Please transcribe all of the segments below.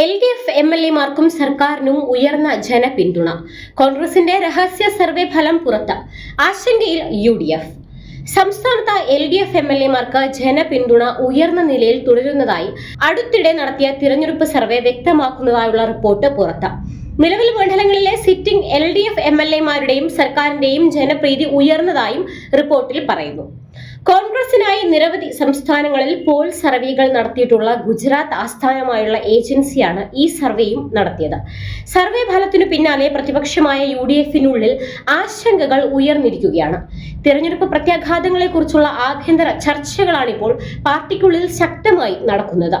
L D F M L എമാർക്കും സർക്കാരിനും ഉയർന്ന ജനപിന്തുണ. കോൺഗ്രസിന്റെ രഹസ്യ സർവേ ഫലം പുറത്ത്. ആശങ്കയിൽ യു ഡി എഫ്. സംസ്ഥാനത്ത് L D F M L എമാർക്ക് ജനപിന്തുണ ഉയർന്ന നിലയിൽ തുടരുന്നതായി അടുത്തിടെ നടത്തിയ തിരഞ്ഞെടുപ്പ് സർവേ വ്യക്തമാക്കുന്നതായുള്ള റിപ്പോർട്ട് പുറത്ത്. നിലവിൽ മണ്ഡലങ്ങളിലെ sitting L D F M L എമാരുടെയും സർക്കാരിന്റെയും ജനപ്രീതി ഉയർന്നതായും റിപ്പോർട്ടിൽ പറയുന്നു. കോൺഗ്രസിനായി നിരവധി സംസ്ഥാനങ്ങളിൽ പോൾ സർവേകൾ നടത്തിയിട്ടുള്ള ഗുജറാത്ത് ആസ്ഥാനമായുള്ള ഏജൻസിയാണ് ഈ സർവേയും നടത്തിയത്. സർവേ ഫലത്തിനു പിന്നാലെ പ്രതിപക്ഷമായ യു ഡി എഫിനുള്ളിൽ ആശങ്കകൾ ഉയർന്നിരിക്കുകയാണ്. തിരഞ്ഞെടുപ്പ് പ്രത്യാഘാതങ്ങളെക്കുറിച്ചുള്ള ആഭ്യന്തര ചർച്ചകളാണിപ്പോൾ പാർട്ടിക്കുള്ളിൽ ശക്തമായി നടക്കുന്നത്.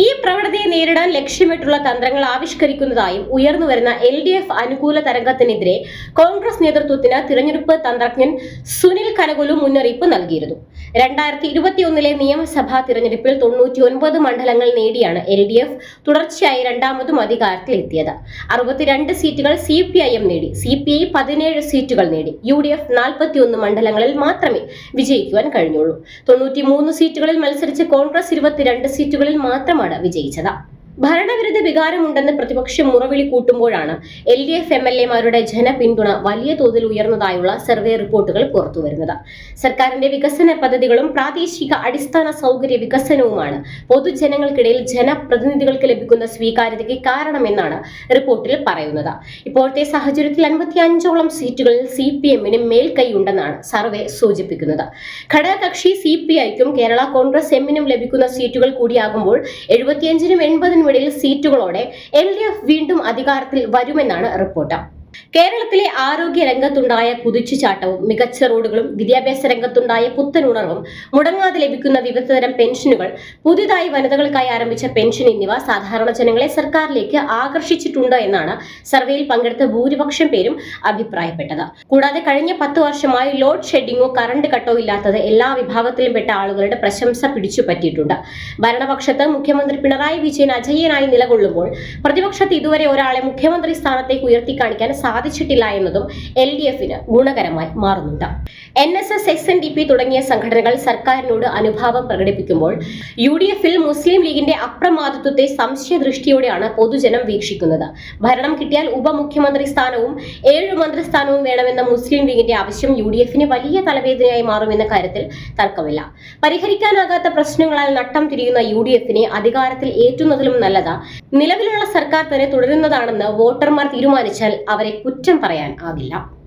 ഈ പ്രവണതയെ നേരിടാൻ ലക്ഷ്യമിട്ടുള്ള തന്ത്രങ്ങൾ ആവിഷ്കരിക്കുന്നതായും ഉയർന്നുവരുന്ന എൽ ഡി എഫ് അനുകൂല തരംഗത്തിനെതിരെ കോൺഗ്രസ് നേതൃത്വത്തിന് തിരഞ്ഞെടുപ്പ് തന്ത്രജ്ഞൻ സുനിൽ കനകുലു മുന്നറിയിപ്പ് നൽകിയിരുന്നു. രണ്ടായിരത്തി ഇരുപത്തിയൊന്നിലെ നിയമസഭാ തിരഞ്ഞെടുപ്പിൽ തൊണ്ണൂറ്റി ഒൻപത് മണ്ഡലങ്ങൾ നേടിയാണ് എൽ ഡി എഫ് തുടർച്ചയായി രണ്ടാമതും അധികാരത്തിലെത്തിയത്. അറുപത്തിരണ്ട് സീറ്റുകൾ സി പി ഐ എം നേടി. സി പി ഐ പതിനേഴ് സീറ്റുകൾ നേടി. യു ഡി എഫ് നാൽപ്പത്തിയൊന്ന് മണ്ഡലങ്ങളിൽ മാത്രമേ വിജയിക്കുവാൻ കഴിഞ്ഞുള്ളൂ. തൊണ്ണൂറ്റി മൂന്ന് സീറ്റുകളിൽ മത്സരിച്ച് കോൺഗ്രസ് ഇരുപത്തിരണ്ട് സീറ്റുകളിൽ മാത്രമാണ് വിജയിച്ചത് ഭരണവിരുദ്ധ വികാരമുണ്ടെന്ന് പ്രതിപക്ഷം മുറവിളി കൂട്ടുമ്പോഴാണ് L D F M L എമാരുടെ ജനപിന്തുണ വലിയ തോതിൽ ഉയർന്നതായുള്ള സർവേ റിപ്പോർട്ടുകൾ പുറത്തുവരുന്നത്. സർക്കാരിന്റെ വികസന പദ്ധതികളും പ്രാദേശിക അടിസ്ഥാന സൗകര്യ വികസനവുമാണ് പൊതുജനങ്ങൾക്കിടയിൽ ജനപ്രതിനിധികൾക്ക് ലഭിക്കുന്ന സ്വീകാര്യതയ്ക്ക് കാരണമെന്നാണ് റിപ്പോർട്ടിൽ പറയുന്നത്. ഇപ്പോഴത്തെ സാഹചര്യത്തിൽ അൻപത്തി അഞ്ചോളം സീറ്റുകളിൽ സി പി എമ്മിന് മേൽക്കൈയുണ്ടെന്നാണ് സർവേ സൂചിപ്പിക്കുന്നത്. ഘടകകക്ഷി സി പി ഐക്കും കേരള കോൺഗ്രസ് എമ്മിനും ലഭിക്കുന്ന സീറ്റുകൾ കൂടിയാകുമ്പോൾ എഴുപത്തിയഞ്ചിനും എൺപതിനും ഇടയിൽ സീറ്റുകളോടെ എൽ വീണ്ടും അധികാരത്തിൽ വരുമെന്നാണ് റിപ്പോർട്ട്. കേരളത്തിലെ ആരോഗ്യ രംഗത്തുണ്ടായ കുതിച്ചുചാട്ടവും മികച്ച റോഡുകളും വിദ്യാഭ്യാസ രംഗത്തുണ്ടായ പുത്തനുണർവും മുടങ്ങാതെ ലഭിക്കുന്ന വിവിധ തരം പെൻഷനുകൾ പുതിയതായി വനിതകൾക്കായി ആരംഭിച്ച പെൻഷൻ എന്നിവ സാധാരണ ജനങ്ങളെ സർക്കാരിലേക്ക് ആകർഷിച്ചിട്ടുണ്ട് എന്നാണ് സർവേയിൽ പങ്കെടുത്ത ഭൂരിപക്ഷം പേരും അഭിപ്രായപ്പെട്ടത്. കൂടാതെ കഴിഞ്ഞ പത്ത് വർഷമായി ലോഡ് ഷെഡിങ്ങോ കറണ്ട് കട്ടോ ഇല്ലാത്തത് എല്ലാ വിഭാഗത്തിലും പെട്ട ആളുകളുടെ പ്രശംസ പിടിച്ചു പറ്റിയിട്ടുണ്ട് ഭരണപക്ഷത്ത് മുഖ്യമന്ത്രി പിണറായി വിജയൻ അജയ്യനായി നിലകൊള്ളുമ്പോൾ പ്രതിപക്ഷത്ത് ഇതുവരെ ഒരാളെ മുഖ്യമന്ത്രി സ്ഥാനത്തേക്ക് ഉയർത്തി കാണിക്കാൻ സാധിച്ചിട്ടില്ല എന്നതും എൽ ഡി എഫിന് ഗുണകരമായി മാറുന്നുണ്ട്. N S S X N D P തുടങ്ങിയ സംഘടനകൾ സർക്കാരിനോട് അനുഭാവം പ്രകടിപ്പിക്കുമ്പോൾ യു ഡി എഫിൽ മുസ്ലിം ലീഗിന്റെ അപ്രമാദിത്വത്തെ സംശയദൃഷ്ടിയോടെയാണ് പൊതുജനം വീക്ഷിക്കുന്നത്. ഭരണം കിട്ടിയാൽ ഉപമുഖ്യമന്ത്രി സ്ഥാനവും ഏഴ് മന്ത്രിസ്ഥാനവും വേണമെന്ന മുസ്ലിം ലീഗിന്റെ ആവശ്യം യു ഡി എഫിന് വലിയ തലവേദനയായി മാറുമെന്ന കാര്യത്തിൽ തർക്കമില്ല. പരിഹരിക്കാനാകാത്ത പ്രശ്നങ്ങളാൽ നട്ടം തിരിയുന്ന യു ഡി എഫിനെ അധികാരത്തിൽ ഏറ്റുന്നതിലും നല്ലത്. നിലവിലുള്ള സർക്കാർ തന്നെ തുടരുന്നതാണെന്ന് വോട്ടർമാർ തീരുമാനിച്ചാൽ അവരെ കുറ്റം പറയാൻ ആകില്ല.